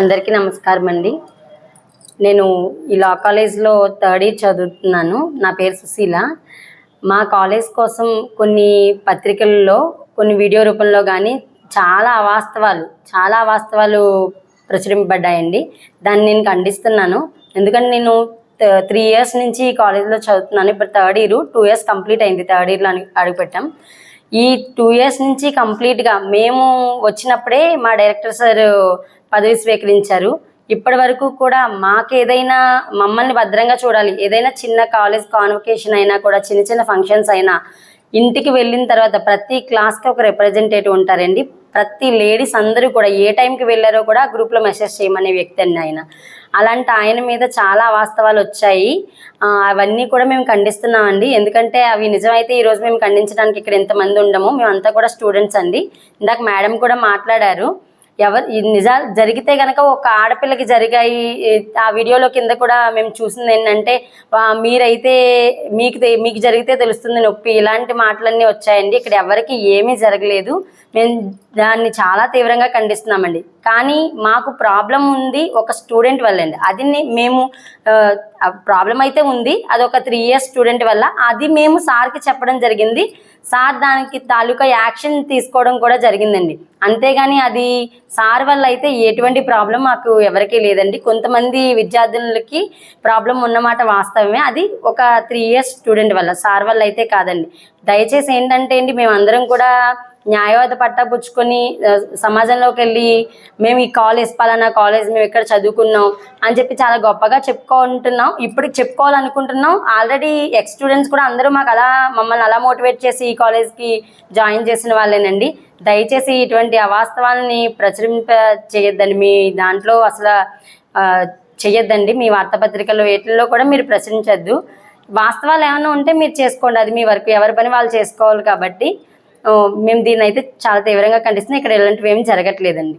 అందరికీ నమస్కారం అండి. నేను ఈ లా కాలేజ్లో థర్డ్ ఇయర్ చదువుతున్నాను. నా పేరు సుశీల. మా కాలేజ్ కోసం కొన్ని పత్రికల్లో కొన్ని వీడియో రూపంలో కానీ చాలా అవాస్తవాలు చాలా అవాస్తవాలు ప్రచురింపబడ్డాయండి. దాన్ని నేను ఖండిస్తున్నాను. ఎందుకంటే నేను త్రీ ఇయర్స్ నుంచి ఈ కాలేజ్లో చదువుతున్నాను. ఇప్పుడు third year two years complete అయింది థర్డ్ ఇయర్లో అడుగుపెట్టాం. ఈ టూ ఇయర్స్ నుంచి కంప్లీట్గా మేము వచ్చినప్పుడే మా డైరెక్టర్ సార్ పదవి స్వీకరించారు. ఇప్పటి వరకు కూడా మాకు ఏదైనా మమ్మల్ని భద్రంగా చూడాలి ఏదైనా చిన్న కాలేజ్ కాన్వకేషన్ అయినా కూడా చిన్న చిన్న ఫంక్షన్స్ అయినా ఇంటికి వెళ్ళిన తర్వాత ప్రతి క్లాస్కి ఒక రిప్రజెంటేటివ్ ఉంటారండి. ప్రతి లేడీస్ అందరూ కూడా ఏ టైంకి వెళ్ళారో కూడా ఆ గ్రూప్లో మెసేజ్ చేయమనే వ్యక్తి అండి ఆయన. అలాంటి ఆయన మీద చాలా వాస్తవాలు వచ్చాయి. అవన్నీ కూడా మేము ఖండిస్తున్నామండి. ఎందుకంటే అవి నిజమైతే ఈరోజు మేము ఖండించడానికి ఇక్కడ ఎంతమంది ఉండము మేమంతా కూడా స్టూడెంట్స్ అండి. ఇందాక మేడం కూడా మాట్లాడారు. ఎవరు నిజాలు జరిగితే గనక ఒక ఆడపిల్లకి జరిగాయి. ఆ వీడియోలో కింద కూడా మేము చూసింది ఏంటంటే మీరైతే మీకు మీకు జరిగితే తెలుస్తుంది నొప్పి. ఇలాంటి మాటలన్నీ వచ్చాయండి. ఇక్కడ ఎవరికి ఏమీ జరగలేదు. మేము దాన్ని చాలా తీవ్రంగా ఖండిస్తున్నామండి. కానీ మాకు ప్రాబ్లం ఉంది ఒక స్టూడెంట్ వల్ల అండి అది మేము ప్రాబ్లం అయితే ఉంది. అది ఒక త్రీ ఇయర్స్ స్టూడెంట్ వల్ల అది మేము సార్కి చెప్పడం జరిగింది. సార్ దానికి తాలూకా యాక్షన్ తీసుకోవడం కూడా జరిగిందండి. అంతేగాని అది సార్ వల్ల అయితే ఎటువంటి ప్రాబ్లం మాకు ఎవరికీ లేదండి. కొంతమంది విద్యార్థులకి ప్రాబ్లం ఉన్నమాట వాస్తవమే. అది ఒక త్రీ ఇయర్స్ స్టూడెంట్ వల్ల సార్ వల్ల అయితే కాదండి. దయచేసి ఏంటంటే అండి మేమందరం కూడా న్యాయవాద పట్టా పుచ్చుకొని సమాజంలోకి వెళ్ళి మేము ఈ కాలేజ్ పలానా కాలేజ్ మేము ఇక్కడ చదువుకున్నాం అని చెప్పి చాలా గొప్పగా చెప్పుకుంటున్నాం. ఇప్పుడు చెప్పుకోవాలనుకుంటున్నాం. ఆల్రెడీ ఎక్స్ స్టూడెంట్స్ కూడా అందరూ మాకు అలా మమ్మల్ని అలా మోటివేట్ చేసి ఈ కాలేజ్కి జాయిన్ చేసిన వాళ్ళేనండి. దయచేసి ఇటువంటి అవాస్తవాలని ప్రచురింప చేయొద్దండి. మీ దాంట్లో అసలు చేయొద్దండి. మీ వార్తాపత్రికల్లో వీటిల్లో కూడా మీరు ప్రచురించద్దు. వాస్తవాలు ఏమైనా ఉంటే మీరు చేసుకోండి. అది మీ వరకు. ఎవరి పని వాళ్ళు చేసుకోవాలి కాబట్టి. మేము దీన్ని అయితే చాలా తీవ్రంగా ఖండిస్తున్నాం. ఇక్కడ ఇలాంటివి ఏమి జరగట్లేదండి.